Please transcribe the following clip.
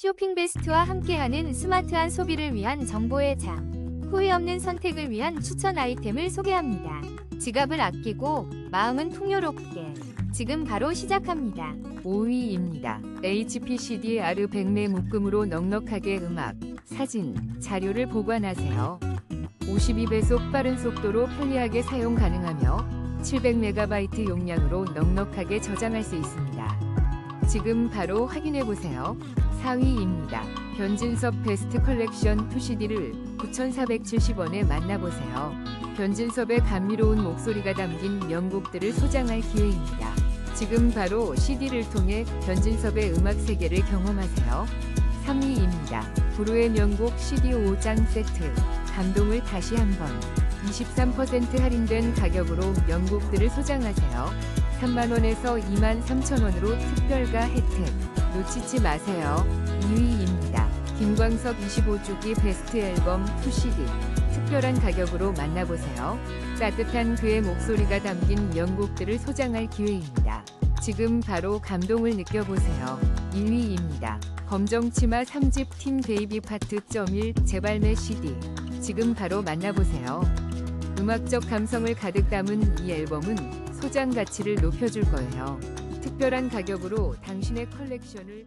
쇼핑 베스트와 함께하는 스마트한 소비를 위한 정보의 장. 후회 없는 선택을 위한 추천 아이템을 소개합니다. 지갑을 아끼고 마음은 풍요롭게. 지금 바로 시작합니다. 5위입니다. HPCD-R 백매 묶음으로 넉넉하게 음악, 사진, 자료를 보관하세요. 52배속 빠른 속도로 편리하게 사용 가능하며 700MB 용량으로 넉넉하게 저장할 수 있습니다. 지금 바로 확인해 보세요. 4위입니다. 변진섭 베스트 컬렉션 2CD를 9,470원에 만나보세요. 변진섭의 감미로운 목소리가 담긴 명곡들을 소장할 기회입니다. 지금 바로 CD를 통해 변진섭의 음악 세계를 경험하세요. 3위입니다. 브루의 명곡 CD 5장 세트. 감동을 다시 한번. 23% 할인된 가격으로 명곡들을 소장하세요. 3만원에서 2만 3천원으로 특별가 혜택. 놓치지 마세요. 2위입니다. 김광석 25주기 베스트 앨범 2CD. 특별한 가격으로 만나보세요. 따뜻한 그의 목소리가 담긴 명곡들을 소장할 기회입니다. 지금 바로 감동을 느껴보세요. 1위입니다. 검정치마 3집 팀 베이비 파트 1 재발매 CD. 지금 바로 만나보세요. 음악적 감성을 가득 담은 이 앨범은 소장 가치를 높여줄 거예요. 특별한 가격으로 당신의 컬렉션을